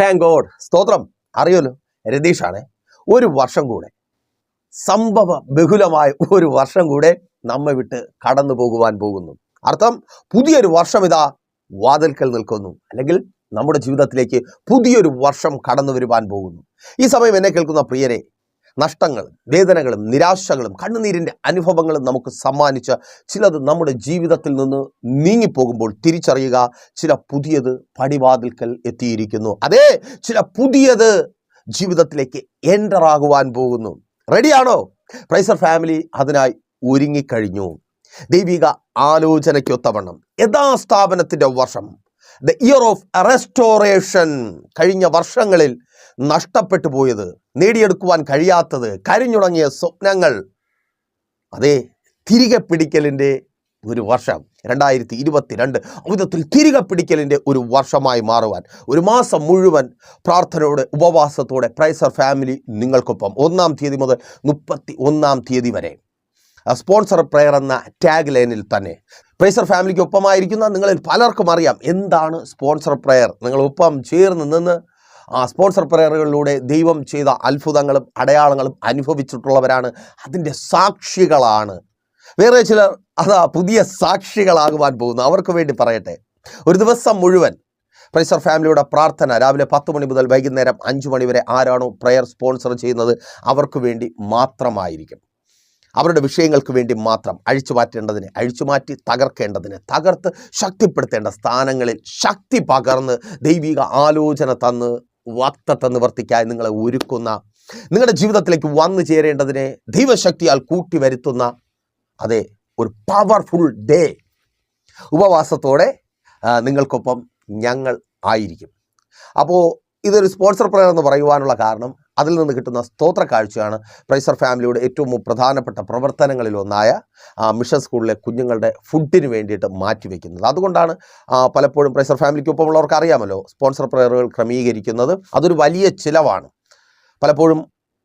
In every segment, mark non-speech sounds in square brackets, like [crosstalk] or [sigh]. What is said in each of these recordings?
Thank God സ്തോത്രം. അറിയുമല്ലോ? രതീഷാണ് ഒരു വർഷം കൂടെ സംഭവ ബഹുലമായ ഒരു വർഷം കൂടെ നമ്മെ വിട്ട് കടന്നു പോകുവാൻ പോകുന്നു. അർത്ഥം പുതിയൊരു വർഷം ഇതാ വാതിൽക്കൽ നിൽക്കുന്നു. അല്ലെങ്കിൽ നമ്മുടെ ജീവിതത്തിലേക്ക് പുതിയൊരു വർഷം കടന്നു വരുവാൻ പോകുന്നു. ഈ സമയം എന്നെ കേൾക്കുന്ന പ്രിയരെ നഷ്ടങ്ങളും വേദനകളും നിരാശകളും കണ്ണുനീരിന്റെ അനുഭവങ്ങളും നമുക്ക് സമ്മാനിച്ച ചിലത് നമ്മുടെ ജീവിതത്തിൽ നിന്ന് നീങ്ങിപ്പോകുമ്പോൾ തിരിച്ചറിയുക ചില പുതിയത് പടിവാതിൽക്കൽ എത്തിയിരിക്കുന്നു. അതെ ചില പുതിയത് ജീവിതത്തിലേക്ക് എന്റർ ആകുവാൻ പോകുന്നു. റെഡിയാണോ? പ്രൈസർ ഫാമിലി അതിനായി ഒരുങ്ങിക്കഴിഞ്ഞു. ദൈവിക ആലോചനയ്ക്കൊത്തവണ്ണം. യഥാസ്ഥാപനത്തിന്റെ വർഷം ദ ഇയർ ഓഫ് റെസ്റ്റോറേഷൻ കഴിഞ്ഞ വർഷങ്ങളിൽ നഷ്ടപ്പെട്ടു പോയത് നേടിയെടുക്കുവാൻ കഴിയാത്തത് കരിഞ്ഞുടങ്ങിയ സ്വപ്നങ്ങൾ. അതെ തിരികെ പിടിക്കലിന്റെ ഒരു വർഷം രണ്ടായിരത്തി ഇരുപത്തിരണ്ട് അമിതത്തിൽ തിരികെ പിടിക്കലിന്റെ ഒരു വർഷമായി മാറുവാൻ ഒരു മാസം മുഴുവൻ പ്രാർത്ഥനയോടെ ഉപവാസത്തോടെ പ്രൈസർ ഫാമിലി നിങ്ങൾക്കൊപ്പം ഒന്നാം തീയതി മുതൽ മുപ്പത്തി ഒന്നാം തീയതി വരെ. സ്പോൺസർ പ്രെയർ എന്ന ടാഗ് ലൈനിൽ തന്നെ. പ്രൈസർ ഫാമിലിക്ക് ഒപ്പമായിരിക്കുന്ന നിങ്ങളിൽ പലർക്കും അറിയാം എന്താണ് സ്പോൺസർ പ്രെയർ നിങ്ങൾ ഒപ്പം ചേർന്ന് നിന്ന് ആ സ്പോൺസർ പ്രെയറുകളിലൂടെ ദൈവം ചെയ്ത അത്ഭുതങ്ങളും അടയാളങ്ങളും അനുഭവിച്ചിട്ടുള്ളവരാണ്. അതിന്റെ സാക്ഷികളാണ്. വേറെ ചിലർ അതാ പുതിയ സാക്ഷികളാകുവാൻ പോകുന്നു. അവർക്ക് വേണ്ടി പറയട്ടെ. ഒരു ദിവസം മുഴുവൻ പ്രൈസർ ഫാമിലിയുടെ പ്രാർത്ഥന രാവിലെ പത്ത് മണി മുതൽ വൈകുന്നേരം അഞ്ച് മണി വരെ ആരാണോ പ്രെയർ സ്പോൺസർ ചെയ്യുന്നത് അവർക്ക് വേണ്ടി മാത്രമായിരിക്കും. അവരുടെ വിഷയങ്ങൾക്ക് വേണ്ടി മാത്രം അഴിച്ചു മാറ്റേണ്ടതിനെ അഴിച്ചു മാറ്റി തകർക്കേണ്ടതിനെ തകർത്ത് ശക്തിപ്പെടുത്തേണ്ട സ്ഥാനങ്ങളിൽ ശക്തി പകർന്ന് ദൈവിക ആലോചന തന്ന് വാക്തത്വ നിവർത്തിക്കായി നിങ്ങളെ ഒരുക്കുന്ന നിങ്ങളുടെ ജീവിതത്തിലേക്ക് വന്നു ചേരേണ്ടതിനെ ദൈവശക്തിയാൽ കൂട്ടി വരുത്തുന്ന അതെ ഒരു പവർഫുൾ ഡേ ഉപവാസത്തോടെ നിങ്ങൾക്കൊപ്പം ഞങ്ങൾ ആയിരിക്കും. അപ്പോൾ ഇതൊരു സ്പോൺസർ പ്രയർ എന്ന് പറയുവാനുള്ള കാരണം അതിൽ നിന്ന് കിട്ടുന്ന സ്തോത്ര കാഴ്ചയാണ് പ്രൈസർ ഫാമിലിയുടെ ഏറ്റവും പ്രധാനപ്പെട്ട പ്രവർത്തനങ്ങളിൽ ഒന്നായ മിഷൻ സ്കൂളിലെ കുഞ്ഞുങ്ങളുടെ ഫുഡിന് വേണ്ടിയിട്ട് മാറ്റിവെക്കുന്നത് അതുകൊണ്ടാണ് പലപ്പോഴും പ്രൈസർ ഫാമിലിക്കൊപ്പമുള്ളവർക്ക് അറിയാമല്ലോ സ്പോൺസർ പ്രയറുകൾ ക്രമീകരിക്കുന്നത് അതൊരു വലിയ ചിലവാണ്. പലപ്പോഴും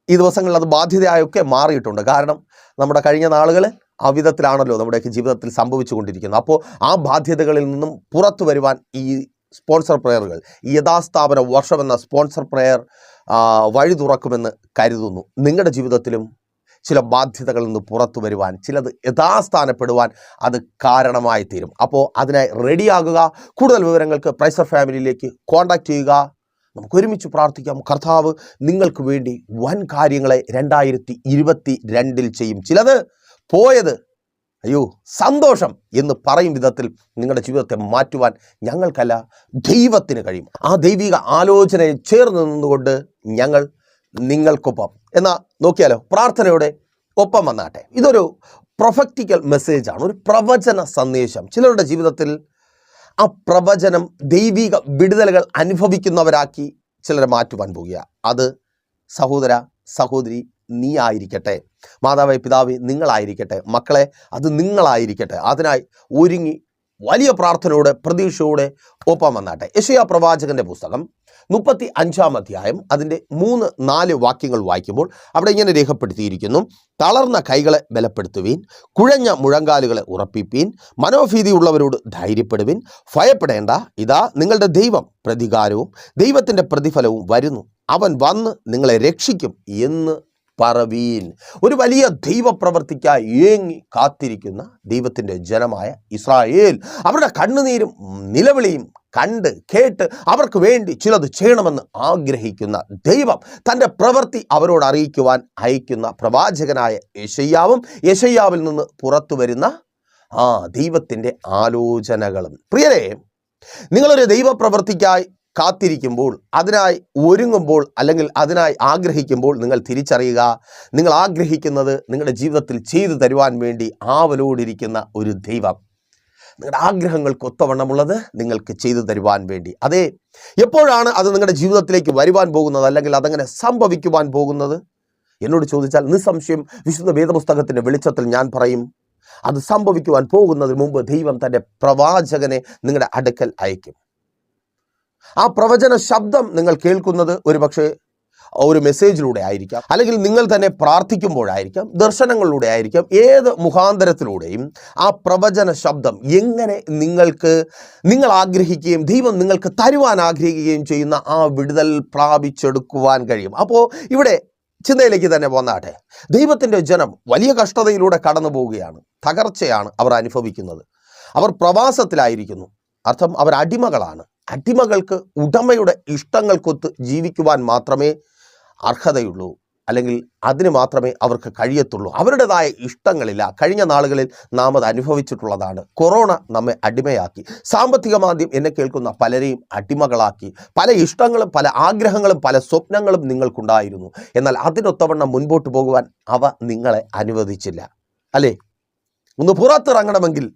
ഈ ദിവസങ്ങളിൽ അത് ബാധ്യതയായൊക്കെ മാറിയിട്ടുണ്ട്. കാരണം നമ്മുടെ കഴിഞ്ഞ നാളുകൾ ആ വിധത്തിലാണല്ലോ നമ്മുടെയൊക്കെ ജീവിതത്തിൽ സംഭവിച്ചു കൊണ്ടിരിക്കുന്നത് അപ്പോൾ ആ ബാധ്യതകളിൽ നിന്നും പുറത്തു വരുവാൻ ഈ സ്പോൺസർ പ്രെയറുകൾ യഥാസ്ഥാപന എന്ന സ്പോൺസർ പ്രെയർ വഴി തുറക്കുമെന്ന് കരുതുന്നു. നിങ്ങളുടെ ജീവിതത്തിലും ചില ബാധ്യതകളിൽ നിന്ന് പുറത്തു വരുവാൻ ചിലത് യഥാസ്ഥാനപ്പെടുവാൻ അത് കാരണമായി തീരും. അപ്പോൾ അതിനായി റെഡിയാകുക കൂടുതൽ വിവരങ്ങൾക്ക് പ്രൈസർ ഫാമിലിയിലേക്ക് കോൺടാക്റ്റ് ചെയ്യുക. നമുക്ക് ഒരുമിച്ച് പ്രാർത്ഥിക്കാം. കർത്താവ് നിങ്ങൾക്ക് വേണ്ടി വൻ കാര്യങ്ങളെ രണ്ടായിരത്തി ഇരുപത്തി രണ്ടിൽ ചെയ്യും. ചിലത് പോയത് അയ്യോ സന്തോഷം എന്ന് പറയും വിധത്തിൽ നിങ്ങളുടെ ജീവിതത്തെ മാറ്റുവാൻ ഞങ്ങൾക്കല്ല ദൈവത്തിന് കഴിയും. ആ ദൈവിക ആലോചനയെ ചേർന്ന് നിന്നുകൊണ്ട് ഞങ്ങൾ നിങ്ങൾക്കൊപ്പം. എന്നാ നോക്കിയാലോ പ്രാർത്ഥനയോടെ ഒപ്പം വന്നാട്ടെ. ഇതൊരു പ്രൊഫക്റ്റിക്കൽ മെസ്സേജാണ് ഒരു പ്രവചന സന്ദേശം. ചിലരുടെ ജീവിതത്തിൽ ആ പ്രവചനം ദൈവിക വിടുതലുകൾ അനുഭവിക്കുന്നവരാക്കി ചിലരെ മാറ്റുവാൻ പോകുക. അത് സഹോദര സഹോദരി നീ ആയിരിക്കട്ടെ മാതാവേ പിതാവേ നിങ്ങളായിരിക്കട്ടെ. മക്കളെ അത് നിങ്ങളായിരിക്കട്ടെ. അതിനായി ഒരുങ്ങി വലിയ പ്രാർത്ഥനയോടെ പ്രതീക്ഷയോടെ ഒപ്പം വന്നാട്ടെ. യശയാ പ്രവാചകന്റെ പുസ്തകം മുപ്പത്തി അഞ്ചാം അധ്യായം അതിന്റെ മൂന്ന് നാല് വാക്യങ്ങൾ വായിക്കുമ്പോൾ അവിടെ ഇങ്ങനെ രേഖപ്പെടുത്തിയിരിക്കുന്നു. തളർന്ന കൈകളെ ബലപ്പെടുത്തുവീൻ കുഴഞ്ഞ മുഴങ്കാലുകളെ ഉറപ്പിപ്പീൻ മനോഭീതിയുള്ളവരോട് ധൈര്യപ്പെടുവിൻ. ഭയപ്പെടേണ്ട ഇതാ നിങ്ങളുടെ ദൈവം പ്രതികാരവും ദൈവത്തിന്റെ പ്രതിഫലവും വരുന്നു. അവൻ വന്ന് നിങ്ങളെ രക്ഷിക്കും എന്ന് പറവീൻ. ഒരു വലിയ ദൈവപ്രവർത്തിക്കായി ഏങ്ങി കാത്തിരിക്കുന്ന ദൈവത്തിന്റെ ജനമായ ഇസ്രായേൽ. അവരുടെ കണ്ണുനീരും നിലവിളിയും കണ്ട് കേട്ട് അവർക്ക് വേണ്ടി ചിലത് ചെയ്യണമെന്ന് ആഗ്രഹിക്കുന്ന ദൈവം തന്റെ പ്രവൃത്തി അവരോട് അറിയിക്കുവാൻ അയക്കുന്ന പ്രവാചകനായ യശയ്യാവും യശയ്യാവിൽ നിന്ന് പുറത്തു വരുന്ന ആ ദൈവത്തിന്റെ ആലോചനകളും. പ്രിയരെ നിങ്ങളൊരു ദൈവപ്രവൃത്തിക്കായി കാത്തിരിക്കുമ്പോൾ അതിനായി ഒരുങ്ങുമ്പോൾ അല്ലെങ്കിൽ അതിനായി ആഗ്രഹിക്കുമ്പോൾ നിങ്ങൾ തിരിച്ചറിയുക. നിങ്ങൾ ആഗ്രഹിക്കുന്നത് നിങ്ങളുടെ ജീവിതത്തിൽ ചെയ്തു തരുവാൻ വേണ്ടി ആവലോടിരിക്കുന്ന ഒരു ദൈവം. നിങ്ങളുടെ ആഗ്രഹങ്ങൾക്ക് ഒത്തവണ്ണമുള്ളത് നിങ്ങൾക്ക് ചെയ്തു തരുവാൻ വേണ്ടി. അതെ എപ്പോഴാണ് അത് നിങ്ങളുടെ ജീവിതത്തിലേക്ക് വരുവാൻ പോകുന്നത്? അല്ലെങ്കിൽ അതങ്ങനെ സംഭവിക്കുവാൻ പോകുന്നത്? എന്നോട് ചോദിച്ചാൽ നിസ്സംശയം വിശുദ്ധ വേദപുസ്തകത്തിന്റെ വെളിച്ചത്തിൽ ഞാൻ പറയും അത് സംഭവിക്കുവാൻ പോകുന്നതിന് മുമ്പ് ദൈവം തന്റെ പ്രവാചകനെ നിങ്ങളുടെ അടുക്കൽ അയക്കും ആ പ്രവചന ശബ്ദം നിങ്ങൾ കേൾക്കുന്നത് ഒരുപക്ഷെ ഒരു മെസ്സേജിലൂടെ ആയിരിക്കാം. അല്ലെങ്കിൽ നിങ്ങൾ തന്നെ പ്രാർത്ഥിക്കുമ്പോഴായിരിക്കാം ദർശനങ്ങളിലൂടെ ആയിരിക്കാം ഏത് മുഖാന്തരത്തിലൂടെയും ആ പ്രവചന ശബ്ദം എങ്ങനെ നിങ്ങൾക്ക് നിങ്ങൾ ആഗ്രഹിക്കുകയും ദൈവം നിങ്ങൾക്ക് തരുവാൻ ആഗ്രഹിക്കുകയും ചെയ്യുന്ന ആ വിടുതൽ പ്രാപിച്ചെടുക്കുവാൻ കഴിയും. അപ്പോൾ ഇവിടെ ചിന്തയിലേക്ക് തന്നെ പോന്നാട്ടെ ദൈവത്തിന്റെ ജനം വലിയ കഷ്ടതയിലൂടെ കടന്നു പോവുകയാണ് തകർച്ചയാണ് അവർ അനുഭവിക്കുന്നത്. അവർ പ്രവാസത്തിലായിരിക്കുന്നു. അർത്ഥം അവർ അടിമകളാണ്. അടിമകൾക്ക് ഉടമയുടെ ഇഷ്ടങ്ങൾക്കൊത്ത് ജീവിക്കുവാൻ മാത്രമേ അർഹതയുള്ളൂ. അല്ലെങ്കിൽ അതിന് മാത്രമേ അവർക്ക് കഴിയത്തുള്ളൂ. അവരുടേതായ ഇഷ്ടങ്ങളില്ല. കഴിഞ്ഞ നാളുകളിൽ നാം അത് അനുഭവിച്ചിട്ടുള്ളതാണ്. കൊറോണ നമ്മെ അടിമയാക്കി. സാമ്പത്തിക മാന്ദ്യം എന്നെ കേൾക്കുന്ന പലരെയും അടിമകളാക്കി. പല ഇഷ്ടങ്ങളും പല ആഗ്രഹങ്ങളും പല സ്വപ്നങ്ങളും നിങ്ങൾക്കുണ്ടായിരുന്നു. എന്നാൽ അതിനൊത്തവണ്ണം മുൻപോട്ട് പോകുവാൻ അവ നിങ്ങളെ അനുവദിച്ചില്ല. അല്ലേ? ഒന്ന് പുറത്തിറങ്ങണമെങ്കിൽ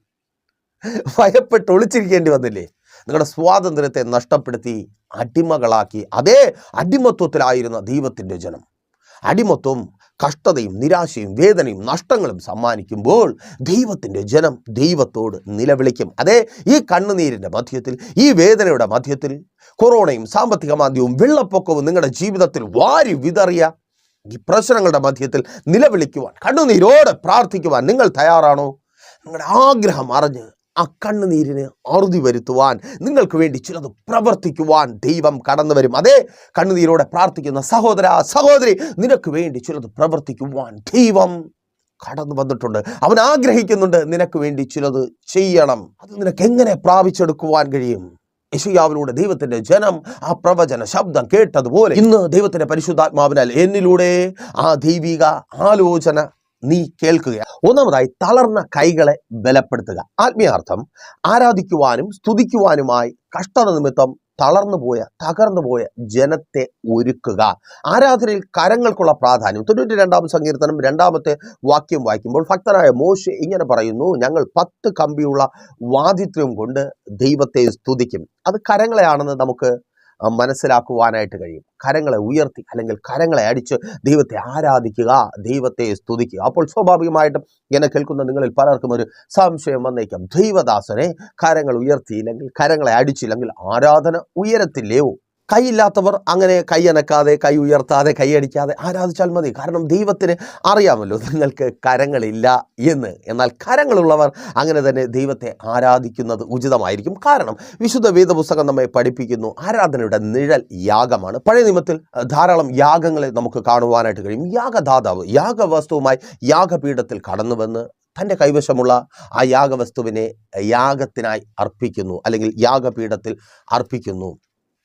ഭയപ്പെട്ട് ഒളിച്ചിരിക്കേണ്ടി വന്നില്ലേ? നിങ്ങളുടെ സ്വാതന്ത്ര്യത്തെ നഷ്ടപ്പെടുത്തി അടിമകളാക്കി. അതേ അടിമത്വത്തിലായിരുന്ന ദൈവത്തിന്റെ ജനം അടിമത്വം കഷ്ടതയും നിരാശയും വേദനയും നഷ്ടങ്ങളും സമ്മാനിക്കുമ്പോൾ ദൈവത്തിന്റെ ജനം ദൈവത്തോട് നിലവിളിക്കും. അതെ ഈ കണ്ണുനീരിന്റെ മധ്യത്തിൽ ഈ വേദനയുടെ മധ്യത്തിൽ കൊറോണയും സാമ്പത്തിക മാന്ദ്യവും വെള്ളപ്പൊക്കവും നിങ്ങളുടെ ജീവിതത്തിൽ വാരി വിതറിയ ഈ പ്രശ്നങ്ങളുടെ മധ്യത്തിൽ നിലവിളിക്കുവാൻ കണ്ണുനീരോടെ പ്രാർത്ഥിക്കുവാൻ നിങ്ങൾ തയ്യാറാണോ? നിങ്ങളുടെ ആഗ്രഹം അറിഞ്ഞ് ആ കണ്ണുനീരിന് അറുതി വരുത്തുവാൻ നിങ്ങൾക്ക് വേണ്ടി ചിലത് പ്രവർത്തിക്കുവാൻ ദൈവം കടന്നു വരും. അതേ കണ്ണുനീരോടെ പ്രാർത്ഥിക്കുന്ന സഹോദര സഹോദരി നിനക്ക് വേണ്ടി ചിലത് പ്രവർത്തിക്കുവാൻ ദൈവം കടന്നു വന്നിട്ടുണ്ട്. അവൻ ആഗ്രഹിക്കുന്നുണ്ട് നിനക്ക് വേണ്ടി ചിലത് ചെയ്യണം. അത് നിനക്ക് എങ്ങനെ പ്രാപിച്ചെടുക്കുവാൻ കഴിയും? യശുയാവിലൂടെ ദൈവത്തിന്റെ ജനം ആ പ്രവചന ശബ്ദം കേട്ടതുപോലെ ഇന്ന് ദൈവത്തിന്റെ പരിശുദ്ധാത്മാവിനാൽ എന്നിലൂടെ ആ ദൈവിക ആലോചന നീ കേൾക്കുക ഒന്നാമതായി തളർന്ന കൈകളെ ബലപ്പെടുത്തുക. ആത്മീയാർത്ഥം ആരാധിക്കുവാനും സ്തുതിക്കുവാനുമായി കഷ്ടത നിമിത്തം തളർന്നു പോയ തകർന്നു പോയ ജനത്തെ ഒരുക്കുക. ആരാധനയിൽ കരങ്ങൾക്കുള്ള പ്രാധാന്യം. തൊണ്ണൂറ്റി രണ്ടാം സങ്കീർത്തനം രണ്ടാമത്തെ വാക്യം വായിക്കുമ്പോൾ ഭക്തനായ മോശ ഇങ്ങനെ പറയുന്നു ഞങ്ങൾ പത്ത് കമ്പിയുള്ള വാദിത്വം കൊണ്ട് ദൈവത്തെ സ്തുതിക്കും. അത് കരങ്ങളെയാണെന്ന് നമുക്ക് മനസ്സിലാക്കുവാനായിട്ട് കഴിയും. കരങ്ങളെ ഉയർത്തി അല്ലെങ്കിൽ കരങ്ങളെ അടിച്ച് ദൈവത്തെ ആരാധിക്കുക ദൈവത്തെ സ്തുതിക്കുക. അപ്പോൾ സ്വാഭാവികമായിട്ടും എന്നെ കേൾക്കുന്ന നിങ്ങളിൽ പലർക്കും ഒരു സംശയം വന്നേക്കാം. ദൈവദാസനെ കരങ്ങൾ ഉയർത്തിയില്ലെങ്കിൽ കരങ്ങളെ അടിച്ചില്ലെങ്കിൽ ആരാധന ഉയരത്തില്ലയോ? കൈയില്ലാത്തവർ അങ്ങനെ കൈ അനക്കാതെ കൈ ഉയർത്താതെ കൈയടിക്കാതെ ആരാധിച്ചാൽ മതി. കാരണം ദൈവത്തിന് അറിയാമല്ലോ നിങ്ങൾക്ക് കരങ്ങളില്ല എന്ന്. എന്നാൽ കരങ്ങളുള്ളവർ അങ്ങനെ തന്നെ ദൈവത്തെ ആരാധിക്കുന്നത് ഉചിതമായിരിക്കും. കാരണം വിശുദ്ധ വേദപുസ്തകം നമ്മെ പഠിപ്പിക്കുന്നു ആരാധനയുടെ നിഴൽ യാഗമാണ്. പഴയ നിയമത്തിൽ ധാരാളം യാഗങ്ങളെ നമുക്ക് കാണുവാനായിട്ട് കഴിയും. യാഗദാതാവ് യാഗവസ്തുവുമായി യാഗപീഠത്തിൽ കടന്നു വന്ന് തന്റെ കൈവശമുള്ള ആ യാഗവസ്തുവിനെ യാഗത്തിനായി അർപ്പിക്കുന്നു അല്ലെങ്കിൽ യാഗപീഠത്തിൽ അർപ്പിക്കുന്നു.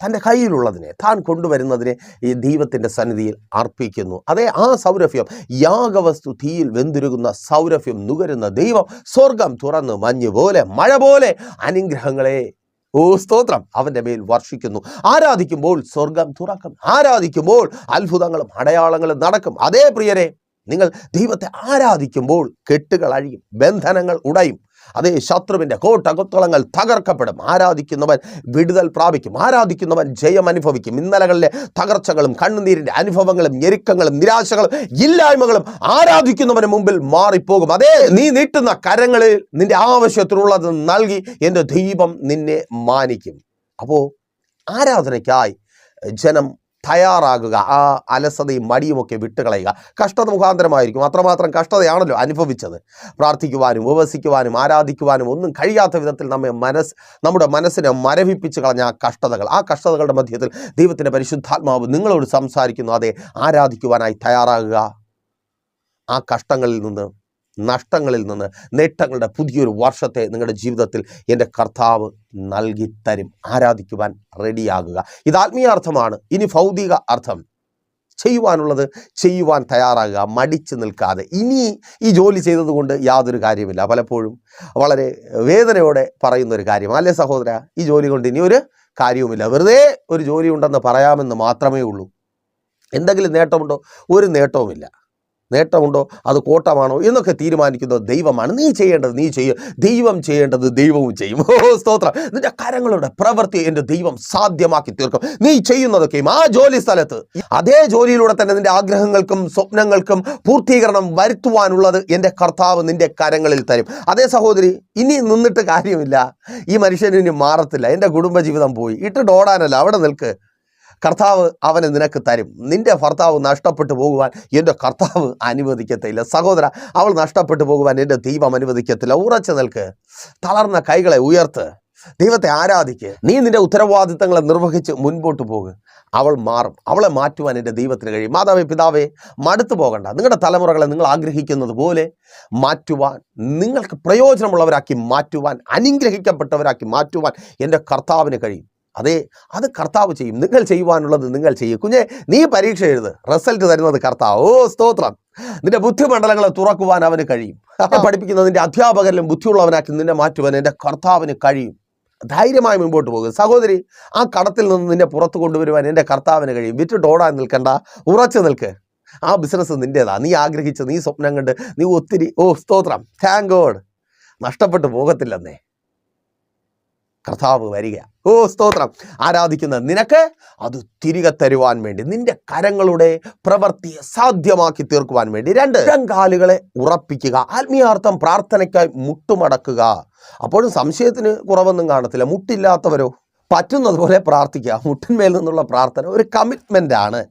തന്റെ കയ്യിലുള്ളതിനെ താൻ കൊണ്ടുവരുന്നതിനെ ഈ ദൈവത്തിന്റെ സന്നിധിയിൽ അർപ്പിക്കുന്നു. അതേ ആ സൗരഭ്യം യാഗവസ്തു തീയിൽ വെന്തുരുകുന്ന സൗരഭ്യം നുകരുന്ന ദൈവം സ്വർഗം തുറന്ന് മഞ്ഞ് പോലെ മഴ പോലെ അനുഗ്രഹങ്ങളെ. ഓ സ്തോത്രം. അവന്റെ മേൽ വർഷിക്കുന്നു. ആരാധിക്കുമ്പോൾ സ്വർഗം തുറക്കും. ആരാധിക്കുമ്പോൾ അത്ഭുതങ്ങളും അടയാളങ്ങളും നടക്കും. അതേ പ്രിയരെ നിങ്ങൾ ദൈവത്തെ ആരാധിക്കുമ്പോൾ കെട്ടുകൾ അഴിയും ബന്ധനങ്ങൾ ഉടയും അതേ ശത്രുവിന്റെ കോട്ടകുത്തളങ്ങൾ തകർക്കപ്പെടും. ആരാധിക്കുന്നവൻ വിടുതൽ പ്രാപിക്കും. ആരാധിക്കുന്നവൻ ജയം അനുഭവിക്കും. ഇന്നലകളിലെ തകർച്ചകളും കണ്ണുനീരിന്റെ അനുഭവങ്ങളും ഞെരുക്കങ്ങളും നിരാശകളും ഇല്ലായ്മകളും ആരാധിക്കുന്നവന് മുമ്പിൽ മാറിപ്പോകും. അതേ നീ നീട്ടുന്ന കരങ്ങളിൽ നിന്റെ ആവശ്യത്തിനുള്ളത് നൽകി എന്റെ ദീപം നിന്നെ മാനിക്കും. അപ്പോൾ ആരാധനയ്ക്കായി ജനം തയ്യാറാകുക. ആ അലസതയും മടിയുമൊക്കെ വിട്ടുകളയുക. കഷ്ടത മുഖാന്തരമായിരിക്കും. അത്രമാത്രം കഷ്ടതയാണല്ലോ അനുഭവിച്ചത്. പ്രാർത്ഥിക്കുവാനും ഉപവസിക്കുവാനും ആരാധിക്കുവാനും ഒന്നും കഴിയാത്ത വിധത്തിൽ നമ്മെ മനസ്സ് നമ്മുടെ മനസ്സിനെ മരവിപ്പിച്ച് കളഞ്ഞ ആ കഷ്ടതകൾ. ആ കഷ്ടതകളുടെ മധ്യത്തിൽ ദൈവത്തിന്റെ പരിശുദ്ധാത്മാവ് നിങ്ങളോട് സംസാരിക്കുന്നു. അതെ ആരാധിക്കുവാനായി തയ്യാറാകുക. ആ കഷ്ടങ്ങളിൽ നിന്ന് നഷ്ടങ്ങളിൽ നിന്ന് നേട്ടങ്ങളുടെ പുതിയൊരു വർഷത്തെ നിങ്ങളുടെ ജീവിതത്തിൽ എന്റെ കർത്താവ് നൽകിത്തരും. ആരാധിക്കുവാൻ റെഡിയാകുക. ഇത് ആത്മീയാർത്ഥമാണ് ഇനി ഭൗതിക അർത്ഥം. ചെയ്യുവാനുള്ളത് ചെയ്യുവാൻ തയ്യാറാകുക. മടിച്ചു നിൽക്കാതെ. ഇനി ഈ ജോലി ചെയ്തതുകൊണ്ട് യാതൊരു കാര്യമില്ല പലപ്പോഴും വളരെ വേദനയോടെ പറയുന്ന ഒരു കാര്യം. അല്ലേ സഹോദര? ഈ ജോലി കൊണ്ട് ഇനി ഒരു കാര്യവുമില്ല. വെറുതെ ഒരു ജോലി ഉണ്ടെന്ന് പറയാമെന്ന് മാത്രമേ ഉള്ളൂ. എന്തെങ്കിലും നേട്ടമുണ്ടോ? ഒരു നേട്ടവുമില്ല. നേട്ടമുണ്ടോ? അത് കോട്ടമാണോ? എന്നൊക്കെ തീരുമാനിക്കുന്നത് ദൈവമാണ്. നീ ചെയ്യേണ്ടത് നീ ചെയ്യും. ദൈവം ചെയ്യേണ്ടത് ദൈവവും ചെയ്യും. ഓ സ്തോത്രം. നിന്റെ കരങ്ങളുടെ പ്രവൃത്തി എന്റെ ദൈവം സാധ്യമാക്കി തീർക്കും. നീ ചെയ്യുന്നതൊക്കെയും ആ ജോലി സ്ഥലത്ത്. അതേ ജോലിയിലൂടെ തന്നെ നിന്റെ ആഗ്രഹങ്ങൾക്കും സ്വപ്നങ്ങൾക്കും പൂർത്തീകരണം വരുത്തുവാനുള്ളത് എന്റെ കർത്താവ് നിന്റെ കരങ്ങളിൽ തരും. അതേ സഹോദരി ഇനി നിന്നിട്ട് കാര്യമില്ല. ഈ മനുഷ്യന് ഇനി മാറത്തില്ല. എന്റെ കുടുംബജീവിതം പോയി. ഇട്ടിട്ട് ഓടാനല്ല. അവിടെ നിൽക്ക്. കർത്താവ് അവനെ നിനക്ക് തരും. നിന്റെ ഭർത്താവ് നഷ്ടപ്പെട്ടു പോകുവാൻ എന്റെ കർത്താവ് അനുവദിക്കത്തില്ല. സഹോദര അവൾ നഷ്ടപ്പെട്ടു പോകുവാൻ എന്റെ ദൈവം അനുവദിക്കത്തില്ല. ഉറച്ചു നിൽക്ക്. തളർന്ന കൈകളെ ഉയർത്ത്. ദൈവത്തെ ആരാധിക്ക്. നീ നിന്റെ ഉത്തരവാദിത്തങ്ങളെ നിർവഹിച്ച് മുൻപോട്ട് പോകുക അവൾ മാറും. അവളെ മാറ്റുവാൻ എന്റെ ദൈവത്തിന് കഴിയും. മാതാവേ പിതാവേ മടുത്തു പോകണ്ട. നിങ്ങളുടെ തലമുറകളെ നിങ്ങൾ ആഗ്രഹിക്കുന്നത് പോലെ മാറ്റുവാൻ നിങ്ങൾക്ക് പ്രയോജനമുള്ളവരാക്കി മാറ്റുവാൻ അനുഗ്രഹിക്കപ്പെട്ടവരാക്കി മാറ്റുവാൻ എന്റെ കർത്താവിന് കഴിയും. അതെ അത് കർത്താവ് ചെയ്യും. നിങ്ങൾ ചെയ്യുവാനുള്ളത് നിങ്ങൾ ചെയ്യും. കുഞ്ഞെ നീ പരീക്ഷ എഴുത്. റിസൾട്ട് തരുന്നത് കർത്താവ്. ഓ സ്തോത്രം. നിന്റെ ബുദ്ധിമണ്ഡലങ്ങളെ തുറക്കുവാൻ അവന് കഴിയും. പഠിപ്പിക്കുന്ന നിന്റെ അധ്യാപകരിലും ബുദ്ധിയുള്ളവനാക്കി നിന്നെ മാറ്റുവാൻ എന്റെ കർത്താവിന് കഴിയും. ധൈര്യമായി മുമ്പോട്ട് പോകും സഹോദരി ആ കടത്തിൽ നിന്ന് നിന്നെ പുറത്തു കൊണ്ടുവരുവാൻ എന്റെ കർത്താവിന് കഴിയും. വിറ്റിട്ട് ഓടാൻ നിൽക്കണ്ട. ഉറച്ചു നിൽക്ക്. ആ ബിസിനസ് നിന്റേതാ നീ ആഗ്രഹിച്ച നീ സ്വപ്നം കണ്ട് നീ ഒത്തിരി ഓ സ്തോത്രം. താങ്ക് ഗോഡ് നഷ്ടപ്പെട്ടു പോകത്തില്ലെന്നേ. കർത്താവ് വരിക. ഓ സ്തോത്രം. ആരാധിക്കുന്ന നിനക്ക് അത് തിരികെ തരുവാൻ വേണ്ടി നിന്റെ കരങ്ങളുടെ പ്രവൃത്തിയെ സാധ്യമാക്കി തീർക്കുവാൻ വേണ്ടി രണ്ട് കാലുകളെ ഉറപ്പിക്കുക. ആത്മീയാർത്ഥം പ്രാർത്ഥനയ്ക്കായി മുട്ടുമടക്കുക. അപ്പോഴും സംശയത്തിന് കുറവൊന്നും കാണത്തില്ല. മുട്ടില്ലാത്തവരോ? പറ്റുന്നത് പോലെ പ്രാർത്ഥിക്കുക. മുട്ടിന്മേൽ നിന്നുള്ള പ്രാർത്ഥന ഒരു കമ്മിറ്റ്മെന്റ് ആണ്.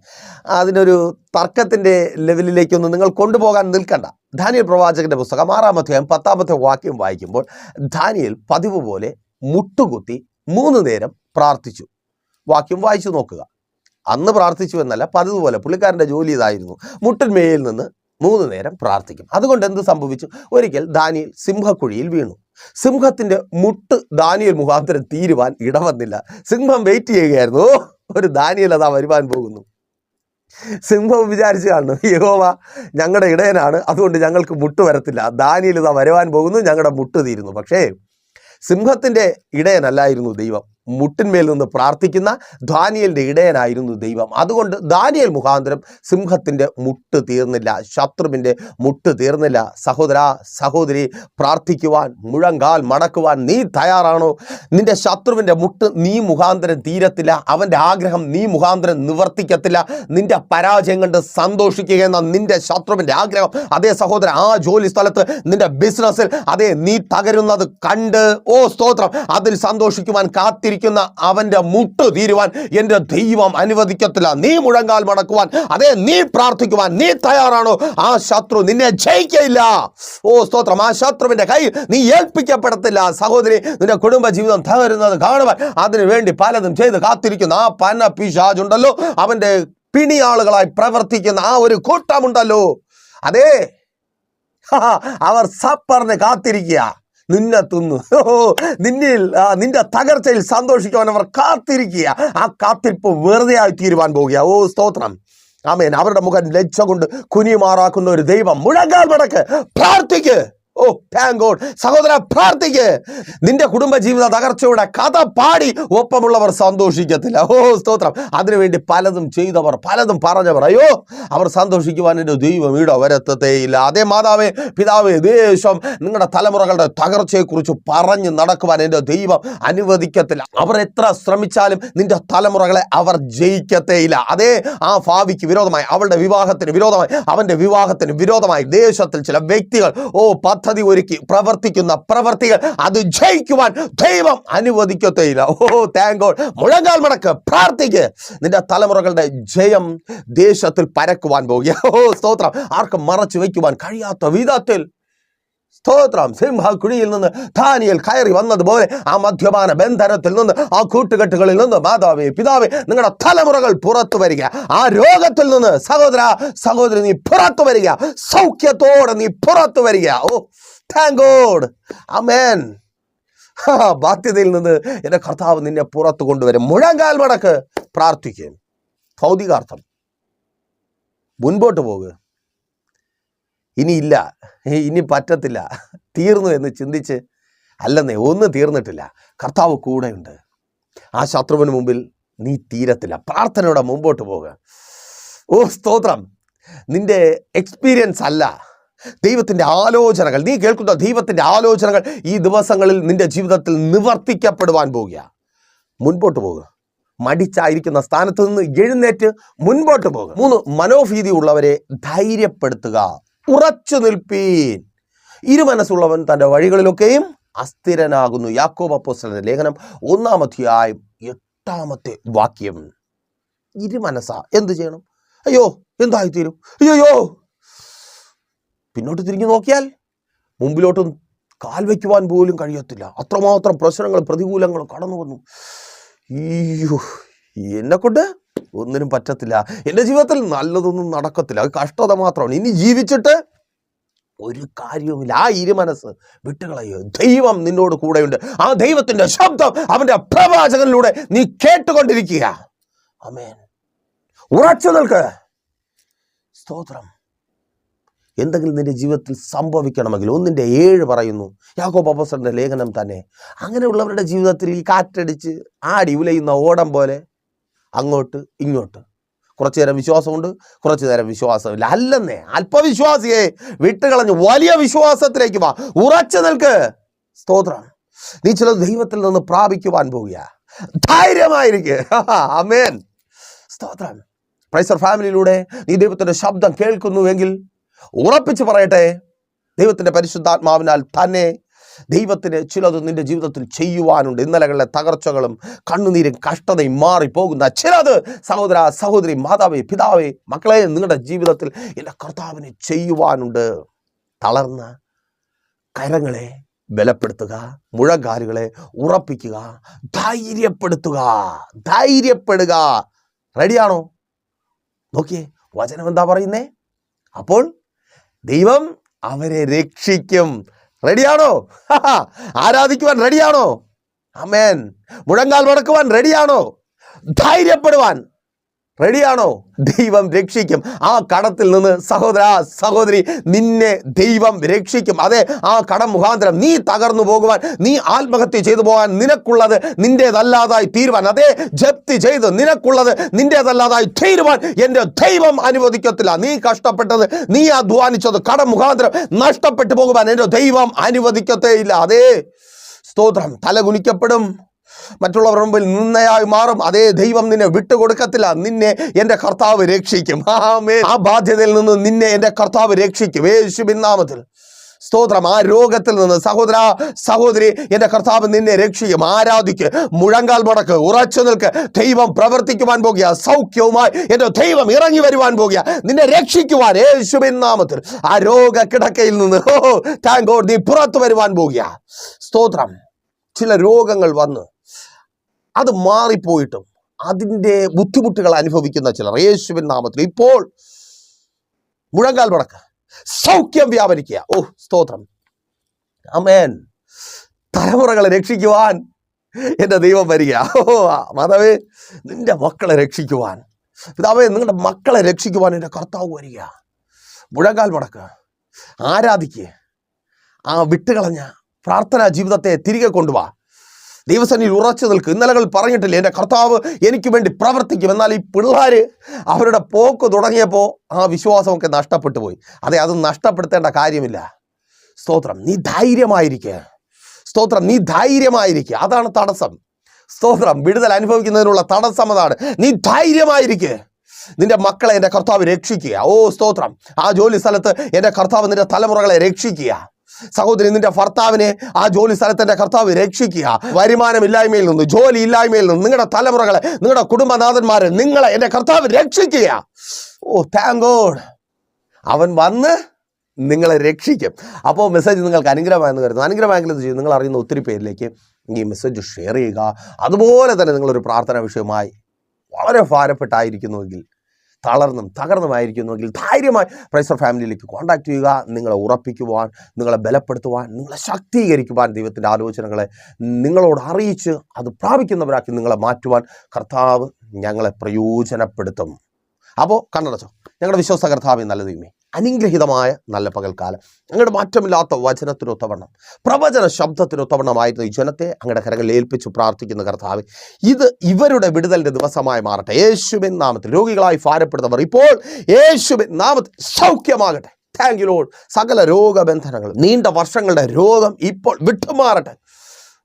അതിനൊരു തർക്കത്തിന്റെ ലെവലിലേക്കൊന്നും നിങ്ങൾ കൊണ്ടുപോകാൻ നിൽക്കണ്ട. ധാനിയൽ പ്രവാചകന്റെ പുസ്തകം ആറാമത്തെ പത്താമത്തെ വാക്യം വായിക്കുമ്പോൾ ധാനിയൽ പതിവ് പോലെ മുട്ടുകുത്തി മൂന്ന് നേരം പ്രാർത്ഥിച്ചു. വാക്യം വായിച്ചു നോക്കുക. അന്ന് പ്രാർത്ഥിച്ചു എന്നല്ല പതിതുപോലെ പോലെ പുള്ളിക്കാരന്റെ ജോലി ഇതായിരുന്നു. മുട്ടിന്മേയിൽ നിന്ന് മൂന്ന് നേരം പ്രാർത്ഥിക്കും. അതുകൊണ്ട് എന്ത് സംഭവിച്ചു? ഒരിക്കൽ ദാനിയൽ സിംഹക്കുഴിയിൽ വീണു. സിംഹത്തിന്റെ മുട്ട് ദാനിയൽ മുഖാന്തരം തീരുവാൻ ഇടവന്നില്ല സിംഹം വെയിറ്റ് ചെയ്യുകയായിരുന്നു. ഒരു ദാനിയൽ അതാ വരുവാൻ പോകുന്നു. സിംഹം വിചാരിച്ചു കാണുന്നു യഹോവ ഞങ്ങളുടെ ഇടയനാണ്. അതുകൊണ്ട് ഞങ്ങൾക്ക് മുട്ട് വരത്തില്ല. ദാനിയൽ ഇതാ വരുവാൻ പോകുന്നു. ഞങ്ങളുടെ മുട്ട് തീരുന്നു. പക്ഷേ സിംഹത്തിന്റെ ഇടയനല്ലായിരുന്നു ദൈവം. മുട്ടിന്മേൽ നിന്ന് പ്രാർത്ഥിക്കുന്ന ദാനിയലിന്റെ ഇടയനായിരുന്നു ദൈവം. അതുകൊണ്ട് ദാനിയൽ മുഖാന്തരം സിംഹത്തിന്റെ മുട്ട് തീർന്നില്ല ശത്രുവിന്റെ മുട്ട് തീർന്നില്ല. സഹോദര സഹോദരി പ്രാർത്ഥിക്കുവാൻ മുഴങ്കാൽ മടക്കുവാൻ നീ തയ്യാറാണോ? നിന്റെ ശത്രുവിന്റെ മുട്ട് നീ മുഖാന്തരം തീരത്തില്ല അവന്റെ ആഗ്രഹം നീ മുഖാന്തരം നിവർത്തിക്കത്തില്ല. നിന്റെ പരാജയം കണ്ട് സന്തോഷിക്കുക എന്ന നിന്റെ ശത്രുവിന്റെ ആഗ്രഹം അതേ സഹോദരൻ ആ ജോലി സ്ഥലത്ത് നിന്റെ ബിസിനസ്സിൽ അതേ നീ തകരുന്നത് കണ്ട്. ഓ സ്തോത്രം അതിൽ സന്തോഷിക്കുവാൻ കാത്തിരിക്കുന്ന അവന്റെ മുട്ട് തീരുവാൻ എന്റെ ദൈവം അനുവദിക്കത്തില്ല. നീ മുഴങ്കാൽ മടക്കുവാൻ അതെ നീ പ്രാർത്ഥിക്കുവാൻ നീ തയ്യാറാണോ? ആ ശത്രു നിന്നെ ജയിക്കയില്ല. ഓ സ്തോത്രം. ആ ശത്രുവിന്റെ കയ്യിൽ നീ ഏൽപ്പിക്കപ്പെടത്തില്ല. സഹോദരി നിന്റെ കുടുംബ ജീവിതം തകരുന്നത് കാണുവാൻ അതിനുവേണ്ടി പലതും ചെയ്ത് കാത്തിരിക്കുന്ന. ആ പന പിശാജുണ്ടല്ലോ അവന്റെ പിണിയാളുകളായി പ്രവർത്തിക്കുന്ന ആ ഒരു കൂട്ടമുണ്ടല്ലോ. അതേ. [laughs] അവർ സപ്പറിന് കാത്തിരിക്കുക. നിന്നെ തിന്നു ഓ നിന്നിൽ നിന്റെ തകർച്ചയിൽ സന്തോഷിക്കുവാൻ അവർ കാത്തിരിക്കുക. ആ കാത്തിരിപ്പ് വെറുതെ ആയി തീരുവാൻ പോകുക. ഓ സ്തോത്രം. ആമേൻ. അവരുടെ മുഖം ലജ്ജ കൊണ്ട് കുനിമാറാക്കുന്ന ഒരു ദൈവം മുഴങ്ങാൽ മടക്ക് പ്രാർത്ഥിക്ക്. ഓ താങ്ക് ഗോഡ് സഹോദര പ്രാർത്ഥിക്ക്. നിന്റെ കുടുംബ ജീവിത തകർച്ചയുടെ കഥ പാടി ഒപ്പമുള്ളവർ സന്തോഷിക്കത്തില്ല. ഓ സ്തോത്രം. അതിനുവേണ്ടി പലതും ചെയ്തവർ പലതും പറഞ്ഞവർ. അയ്യോ അവർ സന്തോഷിക്കുവാൻ എന്റെ ദൈവം ഇവിടെ വരത്തത്തേയില്ല. അതേ മാതാവേ പിതാവേ ദേശം നിങ്ങളുടെ തലമുറകളുടെ തകർച്ചയെക്കുറിച്ച് പറഞ്ഞു നടക്കുവാൻ എന്റെ ദൈവം അനുവദിക്കത്തില്ല. അവർ എത്ര ശ്രമിച്ചാലും നിന്റെ തലമുറകളെ അവർ ജയിക്കത്തേയില്ല. അതേ ആ ഭാവിക്ക് വിരോധമായി അവളുടെ വിവാഹത്തിന് വിരോധമായി അവന്റെ വിവാഹത്തിന് വിരോധമായി ദേശത്തിൽ ചില വ്യക്തികൾ ഓ പദ്ധതി ഒരുക്കി പ്രവർത്തിക്കുന്ന പ്രവർത്തികൾ അത് ജയിക്കുവാൻ ദൈവം അനുവദിക്കത്തേയില്ല. ഓ താങ്ക് ഗോഡ് മടക്ക് പ്രാർത്ഥിക്ക്. നിന്റെ തലമുറകളുടെ ജയം ദേശത്തിൽ പരക്കുവാൻ പോകുക. ഓ സ്തോത്രം. ആർക്കും മറച്ചു വയ്ക്കുവാൻ കഴിയാത്ത വിധത്തിൽ സ്തോത്രം. സിംഹക്കുഴിയിൽ നിന്ന് ധാനിയിൽ കയറി വന്നതുപോലെ ആ മദ്യപാന ബന്ധനത്തിൽ നിന്ന് ആ കൂട്ടുകെട്ടുകളിൽ നിന്ന് മാതാവേ പിതാവേ നിങ്ങളുടെ തലമുറകൾ പുറത്തു വരിക. ആ രോഗത്തിൽ നിന്ന് സഹോദര സഹോദരി നീ പുറത്തു വരിക. സൗഖ്യത്തോടെ നീ പുറത്തു വരിക. ഓ താങ്ക് ഗോഡ് അമേൻ ബാധ്യതയിൽ നിന്ന് എന്റെ കർത്താവ് നിന്നെ പുറത്തു കൊണ്ടുവരും. മുഴങ്കാൽ മടക്ക് പ്രാർത്ഥിക്കും. ഭൗതികാർത്ഥം. മുൻപോട്ട് പോകുക ഇനിയില്ല ഇനി പറ്റത്തില്ല. തീർന്നു എന്ന് ചിന്തിച്ച് അല്ലെന്നേ ഒന്നും തീർന്നിട്ടില്ല. കർത്താവ് കൂടെയുണ്ട്. ആ ശത്രുവിന് മുമ്പിൽ നീ തീരത്തില്ല. പ്രാർത്ഥനയോടെ മുമ്പോട്ട് പോകുക ഓ സ്തോത്രം. നിന്റെ എക്സ്പീരിയൻസ് അല്ല. ദൈവത്തിന്റെ ആലോചനകൾ നീ കേൾക്കുന്ന ദൈവത്തിന്റെ ആലോചനകൾ ഈ ദിവസങ്ങളിൽ നിന്റെ ജീവിതത്തിൽ നിവർത്തിക്കപ്പെടുവാൻ പോവുക മുൻപോട്ട് പോകുക മടിച്ചായിരിക്കുന്ന സ്ഥാനത്ത് നിന്ന് എഴുന്നേറ്റ് മുൻപോട്ട് പോകുക മൂന്ന് മനോഭീതി ഉള്ളവരെ ധൈര്യപ്പെടുത്തുക. ഉറച്ചു നിൽപ്പീൻ. ഇരുമനസ്സുള്ളവൻ തന്റെ വഴികളിലൊക്കെയും അസ്ഥിരനാകുന്നു. യാക്കോബ് അപ്പോസ്തലന്റെ ലേഖനം ഒന്നാമധ്യായും എട്ടാമത്തെ വാക്യം. ഇരുമനസ്സാ. എന്ത് ചെയ്യണം? അയ്യോ എന്തായിത്തീരും? അയ്യോ പിന്നോട്ട് തിരിഞ്ഞു നോക്കിയാൽ മുമ്പിലോട്ടും കാൽ വയ്ക്കുവാൻ പോലും കഴിയത്തില്ല. അത്രമാത്രം പ്രശ്നങ്ങളും പ്രതികൂലങ്ങളും കടന്നു വന്നു. അയ്യോ എന്നെ കൊണ്ട് ഒന്നിനും പറ്റത്തില്ല. എന്റെ ജീവിതത്തിൽ നല്ലതൊന്നും നടക്കത്തില്ല. അത് കഷ്ടത മാത്രമാണ്. ഇനി ജീവിച്ചിട്ട് ഒരു കാര്യവുമില്ല. ആ ഇരുമനസ് വിട്ടുകളയോ ദൈവം നിന്നോട് കൂടെയുണ്ട്. ആ ദൈവത്തിന്റെ ശബ്ദം അവന്റെ പ്രവാചകനിലൂടെ നീ കേട്ടുകൊണ്ടിരിക്കുക. അമേൻ ഉറച്ചു നിൽക്ക്. സ്തോത്രം. എന്തെങ്കിലും നിന്റെ ജീവിതത്തിൽ സംഭവിക്കണമെങ്കിൽ ഒന്നിന്റെ ഏഴ് പറയുന്നു. യാക്കോ അപ്പസറിന്റെ ലേഖനം തന്നെ. അങ്ങനെയുള്ളവരുടെ ജീവിതത്തിൽ ഈ കാറ്റടിച്ച് ആടി ഉലയുന്ന ഓടം പോലെ അങ്ങോട്ട് ഇങ്ങോട്ട്. കുറച്ചു നേരം വിശ്വാസമുണ്ട് കുറച്ചു നേരം വിശ്വാസമില്ല. അല്ലെന്നേ അല്പവിശ്വാസിയെ വിട്ടുകളഞ്ഞ് വലിയ വിശ്വാസത്തിലേക്ക് വാ. ഉറച്ചു നിൽക്ക്. സ്തോത്രം നീ ചില ദൈവത്തിൽ നിന്ന് പ്രാപിക്കുവാൻ പോവുക ധൈര്യമായിരിക്കുക അമേൻ സ്തോത്രം പ്രൈസർ ഫാമിലിയിലൂടെ നീ ദൈവത്തിന്റെ ശബ്ദം കേൾക്കുന്നുവെങ്കിൽ ഉറപ്പിച്ച് പറയട്ടെ. ദൈവത്തിന്റെ പരിശുദ്ധാത്മാവിനാൽ തന്നെ ദൈവത്തിന് ചിലത് നിന്റെ ജീവിതത്തിൽ ചെയ്യുവാനുണ്ട്. ഇന്നലകളിലെ തകർച്ചകളും കണ്ണുനീരും കഷ്ടതയും മാറിപ്പോകുന്ന ചിലത് സഹോദര സഹോദരി മാതാവേ പിതാവേ മക്കളെ നിങ്ങളുടെ ജീവിതത്തിൽ എന്റെ കർത്താവിന് ചെയ്യുവാനുണ്ട്. തളർന്ന കരങ്ങളെ ബലപ്പെടുത്തുക മുഴങ്കാലുകളെ ഉറപ്പിക്കുക ധൈര്യപ്പെടുത്തുക ധൈര്യപ്പെടുക. റെഡിയാണോ നോക്കിയേ വചനം എന്താ പറയുന്നേ? അപ്പോൾ ദൈവം അവരെ രക്ഷിക്കും. റെഡിയാണോ? ആരാധിക്കുവാൻ റെഡിയാണോ? അമേൻ മുഴങ്കാൽ മടക്കുവാൻ റെഡിയാണോ? ധൈര്യപ്പെടുവാൻ റെഡിയാണോ ദൈവം രക്ഷിക്കും. ആ കടത്തിൽ നിന്ന് സഹോദര സഹോദരി നിന്നെ ദൈവം രക്ഷിക്കും. അതെ ആ കടം മുഖാന്തരം നീ തകർന്നു പോകുവാൻ നീ ആത്മഹത്യ ചെയ്തു പോകാൻ നിനക്കുള്ളത് നിന്റേതല്ലാതായി തീരുവാൻ. അതെ ജപ്തി ചെയ്ത് നിനക്കുള്ളത് നിന്റേതല്ലാതായി തീരുവാൻ എന്റെ ദൈവം അനുവദിക്കത്തില്ല. നീ കഷ്ടപ്പെട്ടത് നീ അധ്വാനിച്ചത് കടം മുഖാന്തരം നഷ്ടപ്പെട്ടു പോകുവാൻ എന്റെ ദൈവം അനുവദിക്കത്തേയില്ല. അതേ സ്തോത്രം. തല കുനിക്കപ്പെടും മറ്റുള്ളവരുടെ മുമ്പിൽ നിന്നയായി മാറും. അതേ ദൈവം നിന്നെ വിട്ടുകൊടുക്കത്തില്ല. നിന്നെ എന്റെ കർത്താവ് രക്ഷിക്കും. ആമേൻ. ആ ബാധ്യതയിൽ നിന്ന് നിന്നെ എന്റെ കർത്താവ് രക്ഷിക്കും. യേശുവിൻ നാമത്തിൽ. സ്തോത്രം. ആ രോഗത്തിൽ നിന്ന് സഹോദര സഹോദരി എന്റെ കർത്താവ് നിന്നെ രക്ഷിക്കും. ആരാധിക്ക്. മുഴങ്കാൽ മുടക്ക്. ഉറച്ചു നിൽക്ക്. ദൈവം പ്രവർത്തിക്കുവാൻ പോകുക. സൗഖ്യവുമായി എന്റെ ദൈവം ഇറങ്ങി വരുവാൻ പോകുക. നിന്നെ രക്ഷിക്കുവാൻ യേശുവിൻ നാമത്തിൽ. ആ രോഗ കിടക്കയിൽ നിന്ന് ഓ താങ്ക് ഗോഡ് നീ പുറത്തു വരുവാൻ പോകുക. സ്തോത്രം. ചില രോഗങ്ങൾ വന്ന് അത് മാറിപ്പോയിട്ടും അതിന്റെ ബുദ്ധിമുട്ടുകൾ അനുഭവിക്കുന്ന ചിലർ. യേശുവിൻ നാമത്തിൽ ഇപ്പോൾ മുഴങ്കാൽ മുടക്ക് സൗഖ്യം വ്യാപരിക്കുക. ഓ സ്തോത്രം. അമേൻ തലമുറകളെ രക്ഷിക്കുവാൻ എന്റെ ദൈവം വരിക. ഓ മാതാവേ നിന്റെ മക്കളെ രക്ഷിക്കുവാൻ. പിതാവേ നിങ്ങളുടെ മക്കളെ രക്ഷിക്കുവാൻ എന്റെ കർത്താവ് വരിക. മുഴങ്കാൽ മുടക്ക് ആരാധിക്കുക ആ വിട്ടുകളഞ്ഞ പ്രാർത്ഥനാ ജീവിതത്തെ തിരികെ കൊണ്ടുവാ. ദൈവസന്നിൽ ഉറച്ചു നിൽക്കും. ഇന്നലകൾ പറഞ്ഞിട്ടില്ല എന്റെ കർത്താവ് എനിക്ക് വേണ്ടി പ്രവർത്തിക്കും. എന്നാൽ ഈ പിള്ളേർ അവരുടെ പോക്ക് തുടങ്ങിയപ്പോൾ ആ വിശ്വാസമൊക്കെ നഷ്ടപ്പെട്ടു പോയി. അതെ അത് നഷ്ടപ്പെടുത്തേണ്ട കാര്യമില്ല. സ്തോത്രം നീ ധൈര്യമായിരിക്കുക. സ്തോത്രം നീ ധൈര്യമായിരിക്കുക. അതാണ് തടസ്സം. സ്തോത്രം വിടുതൽ അനുഭവിക്കുന്നതിനുള്ള തടസ്സം അതാണ്. നീ ധൈര്യമായിരിക്കുക. നിന്റെ മക്കളെ എന്റെ കർത്താവ് രക്ഷിക്കുക. ഓ സ്തോത്രം. ആ ജോലി സ്ഥലത്ത് എന്റെ കർത്താവ് നിന്റെ തലമുറകളെ രക്ഷിക്കുക. സഹോദരി നിന്റെ ഭർത്താവിനെ ആ ജോലി സ്ഥലത്തിന്റെ കർത്താവ് രക്ഷിക്കുക. വരുമാനമില്ലായ്മയിൽ നിന്ന് ജോലി ഇല്ലായ്മയിൽ നിന്ന് നിങ്ങളുടെ തലമുറകളെ നിങ്ങളുടെ കുടുംബനാഥന്മാരെ നിങ്ങളെ എന്റെ കർത്താവ് രക്ഷിക്കുക. ഓ താങ്ക് ഗോഡ് അവൻ വന്ന് നിങ്ങളെ രക്ഷിക്കും. അപ്പോൾ മെസ്സേജ് നിങ്ങൾക്ക് അനുഗ്രഹമായെന്ന് കരുതുന്നു. അനുഗ്രഹമായെങ്കിലും ചെയ്യും? നിങ്ങൾ അറിയുന്ന ഒത്തിരി പേരിലേക്ക് ഈ മെസ്സേജ് ഷെയർ ചെയ്യുക. അതുപോലെ തന്നെ നിങ്ങളൊരു പ്രാർത്ഥനാ വിഷയമായി വളരെ ഭാരപ്പെട്ടായിരിക്കുന്നുവെങ്കിൽ തളർന്നും തകർന്നുമായിരിക്കുന്നുവെങ്കിൽ ധൈര്യമായി പ്രൈസർ ഫാമിലിയിലേക്ക് കോൺടാക്ട് ചെയ്യുക നിങ്ങളെ ഉറപ്പിക്കുവാൻ നിങ്ങളെ ബലപ്പെടുത്തുവാൻ നിങ്ങളെ ശാക്തീകരിക്കുവാൻ ദൈവത്തിന്റെ ആലോചനകളെ നിങ്ങളോട് അറിയിച്ച് അത് പ്രാപിക്കുന്നവരാക്കി നിങ്ങളെ മാറ്റുവാൻ കർത്താവ് ഞങ്ങളെ പ്രയോജനപ്പെടുത്തും. അപ്പോൾ കണ്ണടച്ചോ. ഞങ്ങളുടെ വിശ്വാസ കർത്താവ് നല്ല അനുഗ്രഹീതമായ നല്ല പകൽക്കാലം. അങ്ങയുടെ മാറ്റമില്ലാത്ത വചനത്തിനൊത്തവണ്ണം പ്രവചന ശബ്ദത്തിനൊത്തവണ്ണമായിരുന്നു ഈ ജനത്തെ അങ്ങയുടെ കരങ്ങളിൽ ഏൽപ്പിച്ചു പ്രാർത്ഥിക്കുന്ന കർത്താവ്. ഇത് ഇവരുടെ വിടുതലിന്റെ ദിവസമായി മാറട്ടെ. യേശുബിൻ നാമത്തിൽ രോഗികളായി ഭാരപ്പെടുന്നവർ ഇപ്പോൾ യേശുബിൻ നാമത്തിൽ സൗഖ്യമാകട്ടെ. താങ്ക് യു ലോഡ് സകല രോഗബന്ധനങ്ങൾ നീണ്ട വർഷങ്ങളുടെ രോഗം ഇപ്പോൾ വിട്ടുമാറട്ടെ.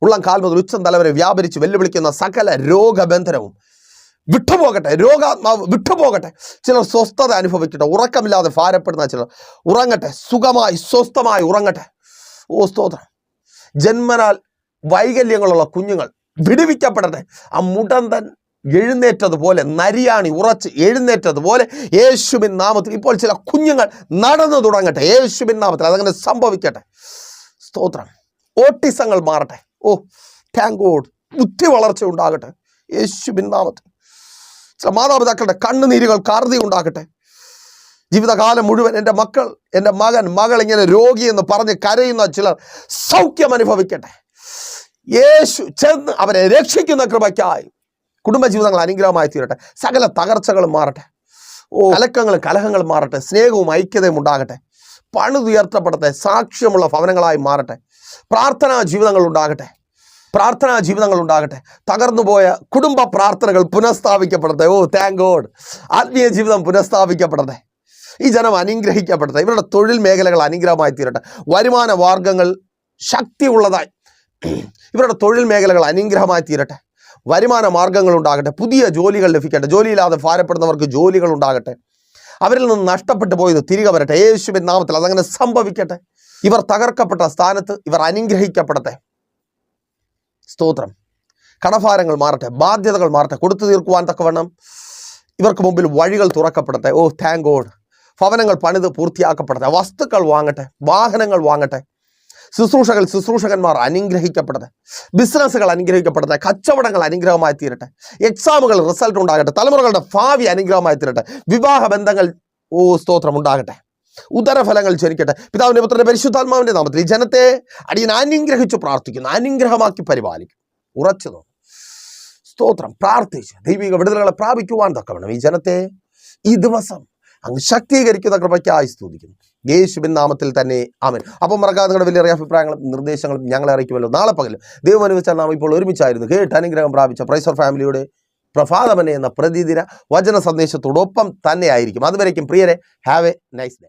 ഉള്ളം കാൽ മുതൽ ഉച്ചം തലവരെ വ്യാപരിച്ച് വെല്ലുവിളിക്കുന്ന സകല രോഗബന്ധനവും വിട്ടുപോകട്ടെ രോഗാത്മാവ് വിട്ടുപോകട്ടെ. ചിലർ സ്വസ്ഥത അനുഭവിക്കട്ടെ ഉറക്കമില്ലാതെ ഭാരപ്പെടുന്ന ചിലർ ഉറങ്ങട്ടെ സുഖമായി സ്വസ്ഥമായി ഉറങ്ങട്ടെ. ഓ സ്തോത്രം. ജന്മനാൽ വൈകല്യങ്ങളുള്ള കുഞ്ഞുങ്ങൾ വിടുവിക്കപ്പെടട്ടെ. ആ മുടന്തൻ എഴുന്നേറ്റതുപോലെ നരിയാണി ഉറച്ച് എഴുന്നേറ്റതുപോലെ യേശുബിൻ നാമത്തിൽ ഇപ്പോൾ ചില കുഞ്ഞുങ്ങൾ നടന്നു തുടങ്ങട്ടെ. യേശുബിൻ നാമത്തിൽ അതങ്ങനെ സംഭവിക്കട്ടെ. സ്തോത്രം. ഓട്ടിസങ്ങൾ മാറട്ടെ. ഓ താങ്ക് ഗോഡ് ബുദ്ധി വളർച്ച ഉണ്ടാകട്ടെ. യേശുബിൻ നാമത്തിൽ. മാതാപിതാക്കളുടെ കണ്ണുനീരുകൾ കാർതി ഉണ്ടാകട്ടെ. ജീവിതകാലം മുഴുവൻ എന്റെ മക്കൾ എന്റെ മകൻ മകൾ ഇങ്ങനെ രോഗിയെന്ന് പറഞ്ഞ് കരയുന്ന ചിലർ സൗഖ്യം അനുഭവിക്കട്ടെ. യേശു ചെന്ന് അവരെ രക്ഷിക്കുന്ന കൃപയ്ക്കായി കുടുംബജീവിതങ്ങൾ അനുഗ്രഹമായി തീരട്ടെ. സകല തകർച്ചകളും മാറട്ടെ. ഓ കലക്കങ്ങളും കലഹങ്ങളും മാറട്ടെ. സ്നേഹവും ഐക്യതയും ഉണ്ടാകട്ടെ. പണിതുയർത്തപ്പെടട്ടെ. സാക്ഷ്യമുള്ള ഭവനങ്ങളായി മാറട്ടെ. പ്രാർത്ഥനാ ജീവിതങ്ങൾ ഉണ്ടാകട്ടെ. പ്രാർത്ഥനാ ജീവിതങ്ങൾ ഉണ്ടാകട്ടെ. തകർന്നുപോയ കുടുംബ പ്രാർത്ഥനകൾ പുനഃസ്ഥാപിക്കപ്പെടട്ടെ. ഓ താങ്ക് ഗോഡ് ആത്മീയ ജീവിതം പുനഃസ്ഥാപിക്കപ്പെടട്ടെ. ഈ ജനം അനുഗ്രഹിക്കപ്പെടട്ടെ. ഇവരുടെ തൊഴിൽ മേഖലകൾ അനുഗ്രഹമായി തീരട്ടെ. വരുമാന മാർഗങ്ങൾ ശക്തിയുള്ളതായി. ഇവരുടെ തൊഴിൽ മേഖലകൾ അനുഗ്രഹമായി തീരട്ടെ. വരുമാന മാർഗങ്ങൾ ഉണ്ടാകട്ടെ. പുതിയ ജോലികൾ ലഭിക്കട്ടെ. ജോലിയില്ലാതെ ഭാരപ്പെടുന്നവർക്ക് ജോലികൾ ഉണ്ടാകട്ടെ. അവരിൽ നിന്ന് നഷ്ടപ്പെട്ടു പോയത് തിരികെ വരട്ടെ. യേശുവിൻ നാമത്തിൽ അതങ്ങനെ സംഭവിക്കട്ടെ. ഇവർ തകർക്കപ്പെട്ട സ്ഥാനത്ത് ഇവർ അനുഗ്രഹിക്കപ്പെടട്ടെ. സ്തോത്രം. കടഭാരങ്ങൾ മാറട്ടെ ബാധ്യതകൾ മാറട്ടെ കൊടുത്തു തീർക്കുവാൻ തക്കവണ്ണം. ഇവർക്ക് മുമ്പിൽ വഴികൾ തുറക്കപ്പെടട്ടെ. ഓ താങ്ക് ഗോഡ് ഭവനങ്ങൾ പണിത് പൂർത്തിയാക്കപ്പെടട്ടെ. വസ്തുക്കൾ വാങ്ങട്ടെ വാഹനങ്ങൾ വാങ്ങട്ടെ. ശുശ്രൂഷകൾ ശുശ്രൂഷകന്മാർ അനുഗ്രഹിക്കപ്പെടട്ടെ. ബിസിനസ്സുകൾ അനുഗ്രഹിക്കപ്പെടട്ടെ. കച്ചവടങ്ങൾ അനുഗ്രഹമായി തീരട്ടെ. എക്സാമുകൾ റിസൾട്ട് ഉണ്ടാകട്ടെ. തലമുറകളുടെ ഭാവി അനുഗ്രഹമായി തീരട്ടെ. വിവാഹ ബന്ധങ്ങൾ ഓ സ്തോത്രം ഉണ്ടാകട്ടെ. ഉദരഫലങ്ങൾ ചരിക്കട്ടെ പിതാവിന്റെ പുത്രന്റെ പരിശുദ്ധാത്മാവിന്റെ നാമത്തിൽ ഈ ജനത്തെ അടിയൻ അനുഗ്രഹിച്ചു പ്രാർത്ഥിക്കുന്നു. അനുഗ്രഹമാക്കി പരിപാലിക്കും. ഉറച്ചു നോക്കും സ്തോത്രം. പ്രാർത്ഥിച്ച് ദൈവിക വിടുതലുകളെ പ്രാപിക്കുവാൻ തക്കവണ്ണം ഈ ജനത്തെ ഈ ദിവസം അങ്ങ് ശക്തീകരിക്കുന്ന കൃപയ്ക്കായി സ്തുതിക്കുന്നു. യേശുബിൻ നാമത്തിൽ തന്നെ ആമൻ. അപ്പം മറക്കാതെ നിങ്ങളുടെ വലിയ അഭിപ്രായങ്ങളും നിർദ്ദേശങ്ങളും ഞങ്ങളെ അറിയിക്കുമല്ലോ. നാളെ പകലും ദൈവം അനുവദിച്ചാൽ നാം ഇപ്പോൾ ഒരുമിച്ചായിരുന്നു കേട്ട് അനുഗ്രഹം പ്രാപിച്ച പ്രൈസർ ഫാമിലിയുടെ പ്രഭാതമനെ എന്ന പ്രതിദിന വചന സന്ദേശത്തോടൊപ്പം തന്നെയായിരിക്കും അതുവരേക്കും പ്രിയരെ have a nice day